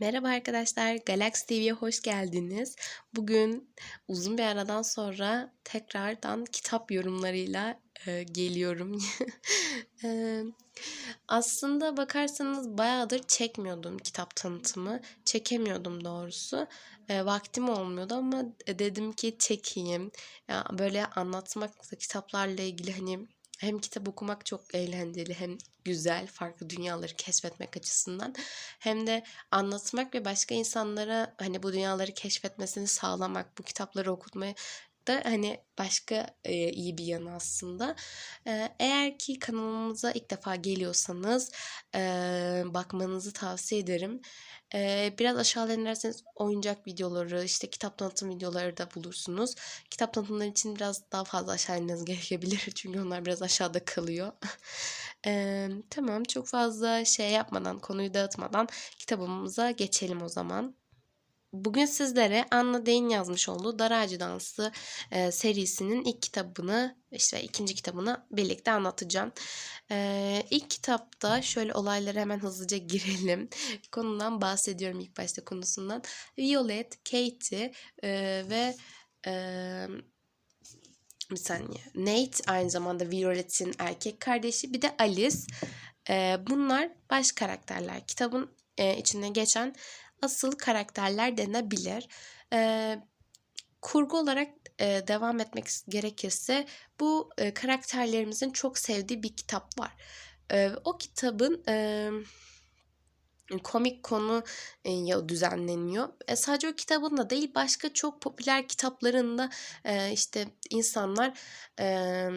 Merhaba arkadaşlar, Galaxy TV'ye hoş geldiniz. Bugün uzun bir aradan sonra tekrardan kitap yorumlarıyla e, geliyorum. e, aslında bakarsanız bayağıdır çekmiyordum kitap tanıtımı. Çekemiyordum doğrusu. E, vaktim olmuyordu ama dedim ki çekeyim. Ya, böyle anlatmakla kitaplarla ilgili hani hem kitap okumak çok eğlenceli hem güzel farklı dünyaları keşfetmek açısından hem de anlatmak ve başka insanlara hani bu dünyaları keşfetmesini sağlamak, bu kitapları okutmayı da hani başka e, iyi bir yanı aslında. E, eğer ki kanalımıza ilk defa geliyorsanız e, bakmanızı tavsiye ederim. E, biraz aşağıya inerseniz oyuncak videoları, işte kitap tanıtım videoları da bulursunuz. Kitap tanıtımları için biraz daha fazla aşağı inmeniz gerekebilir. Çünkü onlar biraz aşağıda kalıyor. e, tamam çok fazla şey yapmadan, konuyu dağıtmadan kitabımıza geçelim o zaman. Bugün sizlere Anna Day'in yazmış olduğu Dar Dansı e, serisinin ilk kitabını işte ikinci kitabını birlikte anlatacağım. E, ilk kitapta şöyle olaylara hemen hızlıca girelim. Konudan bahsediyorum ilk başta konusundan. Violet, Katie e, ve e, bir saniye. Nate aynı zamanda Violet'in erkek kardeşi. Bir de Alice. E, bunlar baş karakterler. Kitabın e, içinde geçen asıl karakterler denebilir. E, kurgu olarak e, devam etmek gerekirse bu e, karakterlerimizin çok sevdiği bir kitap var. E, o kitabın e, komik konu e, düzenleniyor. E, sadece o kitabın da değil başka çok popüler kitaplarında e, işte insanlar e,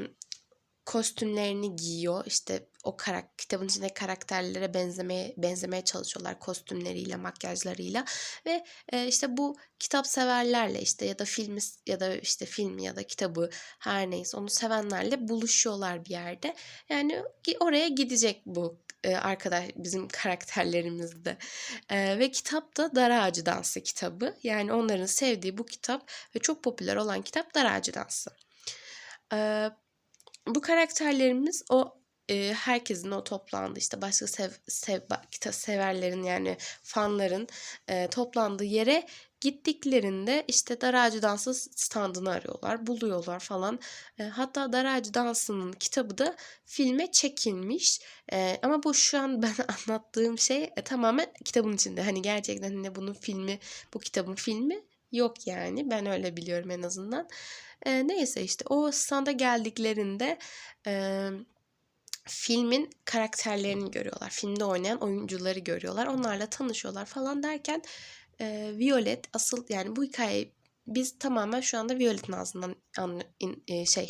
kostümlerini giyiyor. İşte o karak kitabın içinde karakterlere benzemeye benzemeye çalışıyorlar kostümleriyle, makyajlarıyla ve e, işte bu kitap severlerle işte ya da filmi ya da işte filmi ya da kitabı her neyse onu sevenlerle buluşuyorlar bir yerde. Yani oraya gidecek bu e, arkadaş bizim karakterlerimiz de. E, ve kitap da Dar Ağacı Dansı kitabı. Yani onların sevdiği bu kitap ve çok popüler olan kitap Dar Ağacı Dansı. E, bu karakterlerimiz o e, herkesin o toplandığı işte başka sev, sev, kitap severlerin yani fanların e, toplandığı yere gittiklerinde işte Dar Ağacı Dansı standını arıyorlar, buluyorlar falan. E, hatta Dar Ağacı Dansı'nın kitabı da filme çekilmiş. E, ama bu şu an ben anlattığım şey e, tamamen kitabın içinde. Hani gerçekten hani bunun filmi, bu kitabın filmi yok yani. Ben öyle biliyorum en azından. E, neyse işte o standa geldiklerinde e, filmin karakterlerini görüyorlar. Filmde oynayan oyuncuları görüyorlar. Onlarla tanışıyorlar falan derken e, Violet asıl yani bu hikayeyi biz tamamen şu anda Violet'in ağzından an, in, e, şey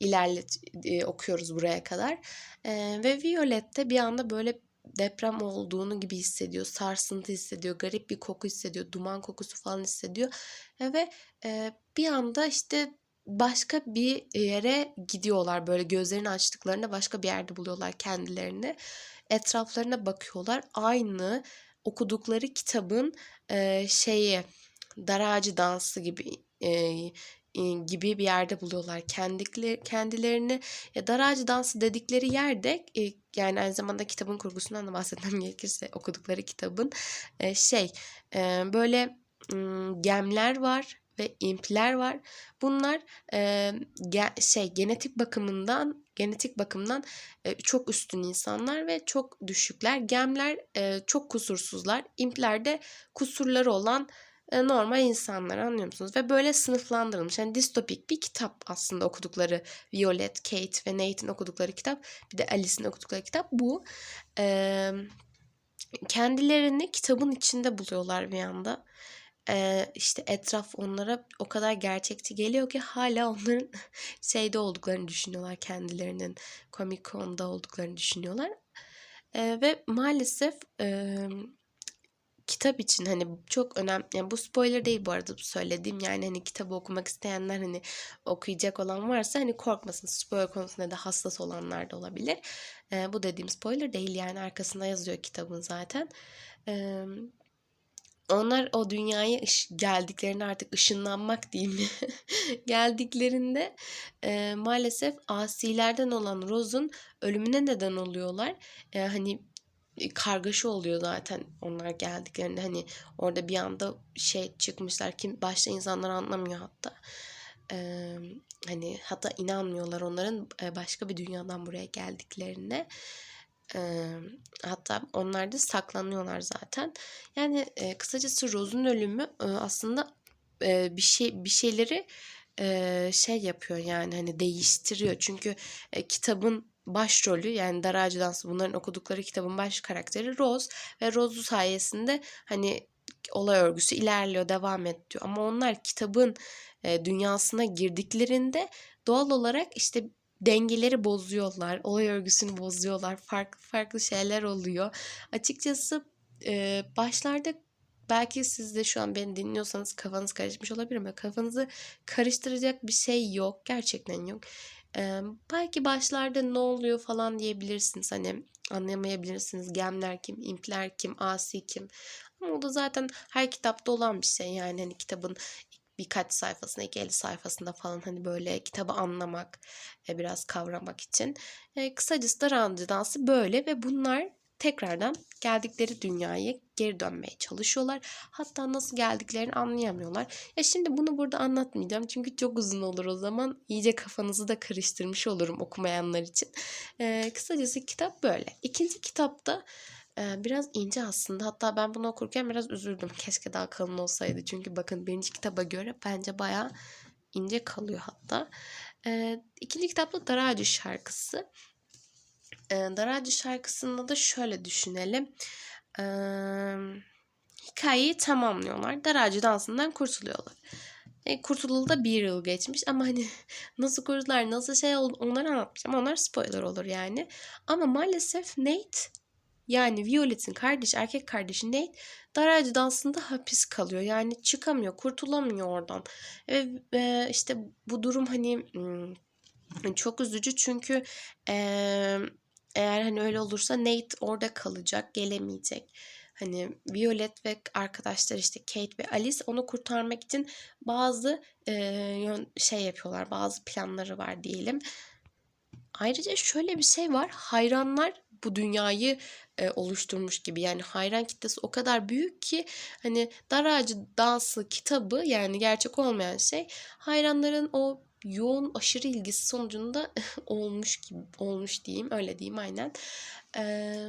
ilerlet e, okuyoruz buraya kadar. E, ve Violet de bir anda böyle deprem olduğunu gibi hissediyor. Sarsıntı hissediyor. Garip bir koku hissediyor. Duman kokusu falan hissediyor. E, ve e, bir anda işte başka bir yere gidiyorlar. Böyle gözlerini açtıklarında başka bir yerde buluyorlar kendilerini. Etraflarına bakıyorlar. Aynı okudukları kitabın e, şeyi dar ağacı dansı gibi gibi bir yerde buluyorlar kendileri, kendilerini. Ya dar dansı dedikleri yerde yani aynı zamanda kitabın kurgusundan da bahsetmem gerekirse okudukları kitabın şey böyle gemler var ve impler var. Bunlar e, şey genetik bakımından genetik bakımdan çok üstün insanlar ve çok düşükler. Gemler çok kusursuzlar. İmpler de kusurları olan normal insanlar anlıyor musunuz? Ve böyle sınıflandırılmış. Yani distopik bir kitap aslında okudukları Violet, Kate ve Nathan okudukları kitap. Bir de Alice'in okudukları kitap bu. E, kendilerini kitabın içinde buluyorlar bir anda e, işte etraf onlara o kadar gerçekçi geliyor ki hala onların şeyde olduklarını düşünüyorlar kendilerinin Comic Con'da olduklarını düşünüyorlar. E, ve maalesef e, kitap için hani çok önemli yani bu spoiler değil bu arada söylediğim yani hani kitabı okumak isteyenler hani okuyacak olan varsa hani korkmasın spoiler konusunda da hassas olanlar da olabilir. E, bu dediğim spoiler değil yani arkasında yazıyor kitabın zaten. E, onlar o dünyaya geldiklerinde artık ışınlanmak diyeyim geldiklerinde e, maalesef asilerden olan Rose'un ölümüne neden oluyorlar. E, hani kargaşa oluyor zaten onlar geldiklerinde. Hani orada bir anda şey çıkmışlar. Kim başta insanlar anlamıyor hatta. Eee, hani hatta inanmıyorlar onların e, başka bir dünyadan buraya geldiklerine. Eee, hatta onlar da saklanıyorlar zaten. Yani e, kısacası Rose'un ölümü e, aslında e, bir şey bir şeyleri e, şey yapıyor yani hani değiştiriyor. Çünkü e, kitabın başrolü yani Dar Ağacı Dansı bunların okudukları kitabın baş karakteri Rose ve Rose sayesinde hani olay örgüsü ilerliyor, devam ediyor. Ama onlar kitabın e, dünyasına girdiklerinde doğal olarak işte dengeleri bozuyorlar, olay örgüsünü bozuyorlar, farklı farklı şeyler oluyor. Açıkçası e, başlarda belki siz de şu an beni dinliyorsanız kafanız karışmış olabilir ama kafanızı karıştıracak bir şey yok, gerçekten yok. Ee, belki başlarda ne oluyor falan diyebilirsiniz. Hani anlayamayabilirsiniz. Gemler kim, impler kim, asi kim. Ama o da zaten her kitapta olan bir şey. Yani hani kitabın birkaç sayfasında, iki elli sayfasında falan hani böyle kitabı anlamak, biraz kavramak için. E, kısacası da Rancı dansı böyle ve bunlar tekrardan geldikleri dünyaya geri dönmeye çalışıyorlar. Hatta nasıl geldiklerini anlayamıyorlar. Ya şimdi bunu burada anlatmayacağım çünkü çok uzun olur o zaman. İyice kafanızı da karıştırmış olurum okumayanlar için. Ee, kısacası kitap böyle. İkinci kitapta e, biraz ince aslında. Hatta ben bunu okurken biraz üzüldüm. Keşke daha kalın olsaydı. Çünkü bakın birinci kitaba göre bence bayağı ince kalıyor hatta. Ee, ikinci kitapta Daracı şarkısı. Ee, Daracı şarkısında da şöyle düşünelim. Ee, hikayeyi tamamlıyorlar. Daracı dansından kurtuluyorlar. E, kurtulalı da bir yıl geçmiş ama hani nasıl kurtuldular, nasıl şey oldu onları anlatmayacağım. Onlar spoiler olur yani. Ama maalesef Nate yani Violet'in kardeş, erkek kardeşi Nate Daracı dansında hapis kalıyor. Yani çıkamıyor, kurtulamıyor oradan. Ve e, işte bu durum hani çok üzücü çünkü e, eğer hani öyle olursa Nate orada kalacak, gelemeyecek. Hani Violet ve arkadaşlar işte Kate ve Alice onu kurtarmak için bazı e, şey yapıyorlar. Bazı planları var diyelim. Ayrıca şöyle bir şey var. Hayranlar bu dünyayı e, oluşturmuş gibi. Yani hayran kitlesi o kadar büyük ki hani Dar Ağacı Dansı kitabı yani gerçek olmayan şey hayranların o yoğun aşırı ilgisi sonucunda olmuş gibi olmuş diyeyim öyle diyeyim aynen. Ee,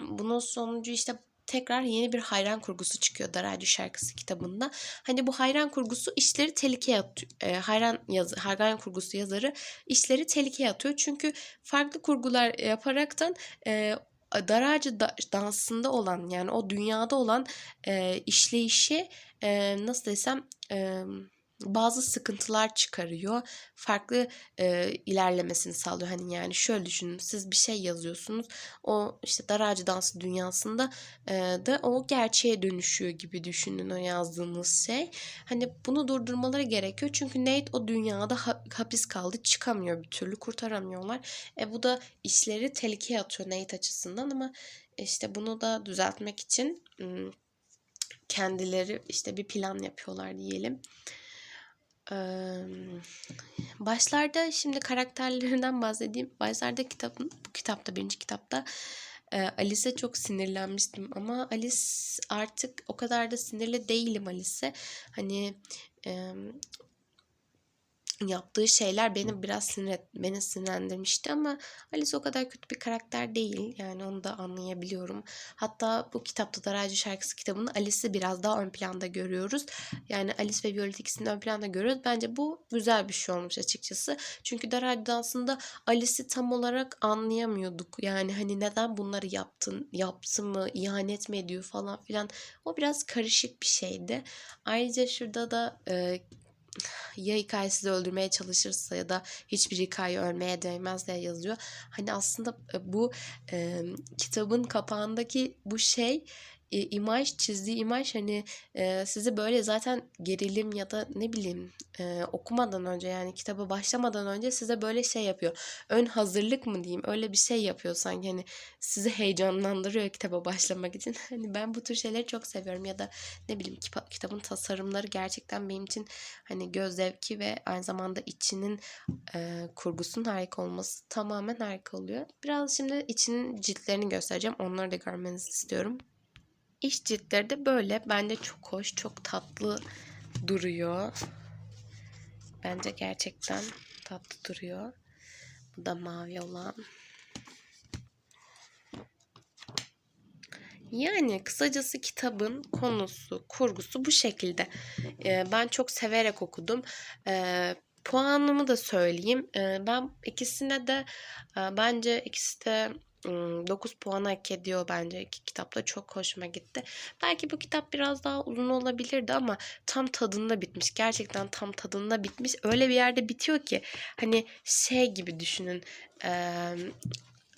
bunun sonucu işte tekrar yeni bir hayran kurgusu çıkıyor Daracı şarkısı kitabında. Hani bu hayran kurgusu işleri tehlikeye atıyor. E, hayran yazı, hayran kurgusu yazarı işleri tehlikeye atıyor. Çünkü farklı kurgular yaparaktan e, Daracı da, dansında olan yani o dünyada olan e, işleyişi e, nasıl desem e, bazı sıkıntılar çıkarıyor. Farklı e, ilerlemesini sağlıyor. Hani yani şöyle düşünün. Siz bir şey yazıyorsunuz. O işte dar ağacı dansı dünyasında e, da o gerçeğe dönüşüyor gibi düşünün o yazdığınız şey. Hani bunu durdurmaları gerekiyor. Çünkü Nate o dünyada ha, hapis kaldı. Çıkamıyor bir türlü. Kurtaramıyorlar. E bu da işleri tehlikeye atıyor Nate açısından ama işte bunu da düzeltmek için kendileri işte bir plan yapıyorlar diyelim başlarda şimdi karakterlerinden bahsedeyim. Başlarda kitabın, bu kitapta, birinci kitapta Alice'e çok sinirlenmiştim ama Alice artık o kadar da sinirli değilim Alice'e. Hani yaptığı şeyler beni biraz sinir beni sinirlendirmişti ama Alice o kadar kötü bir karakter değil. Yani onu da anlayabiliyorum. Hatta bu kitapta da Daracı Şarkısı kitabında Alice'i biraz daha ön planda görüyoruz. Yani Alice ve Violet ikisini ön planda görüyoruz. Bence bu güzel bir şey olmuş açıkçası. Çünkü Daracı dansında Alice'i tam olarak anlayamıyorduk. Yani hani neden bunları yaptın, yaptı mı, ihanet mi ediyor falan filan. O biraz karışık bir şeydi. Ayrıca şurada da e, ya hikayesizi öldürmeye çalışırsa ya da hiçbir hikaye ölmeye değmez diye yazıyor. Hani aslında bu e, kitabın kapağındaki bu şey e, imaj, çizdiği imaj hani e, sizi böyle zaten gerilim ya da ne bileyim e, okumadan önce yani kitaba başlamadan önce size böyle şey yapıyor. Ön hazırlık mı diyeyim öyle bir şey yapıyor sanki hani sizi heyecanlandırıyor kitaba başlamak için. Hani ben bu tür şeyleri çok seviyorum ya da ne bileyim kipa- kitabın tasarımları gerçekten benim için hani göz zevki ve aynı zamanda içinin e, kurgusunun harika olması tamamen harika oluyor. Biraz şimdi içinin ciltlerini göstereceğim. Onları da görmenizi istiyorum. İç ciltleri de böyle. Bence çok hoş, çok tatlı duruyor. Bence gerçekten tatlı duruyor. Bu da mavi olan. Yani kısacası kitabın konusu, kurgusu bu şekilde. Ee, ben çok severek okudum. Ee, puanımı da söyleyeyim. Ee, ben ikisine de e, bence ikisi de 9 puan hak ediyor bence. İki kitap da çok hoşuma gitti. Belki bu kitap biraz daha uzun olabilirdi ama tam tadında bitmiş. Gerçekten tam tadında bitmiş. Öyle bir yerde bitiyor ki hani şey gibi düşünün. Eee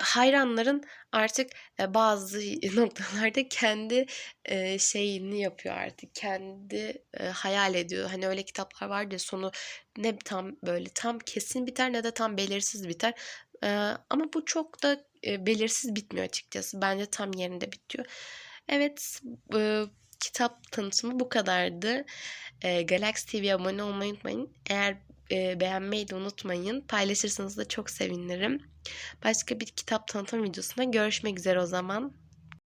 hayranların artık e, bazı noktalarda kendi e, şeyini yapıyor artık. Kendi e, hayal ediyor. Hani öyle kitaplar var ya sonu ne tam böyle tam kesin biter ne de tam belirsiz biter. E, ama bu çok da e, belirsiz bitmiyor açıkçası. Bence tam yerinde bitiyor. Evet, e, kitap tanıtımı bu kadardı. E, Galaxy TV'ye abone olmayı unutmayın. Eğer e, beğenmeyi de unutmayın. Paylaşırsanız da çok sevinirim. Başka bir kitap tanıtım videosunda görüşmek üzere o zaman.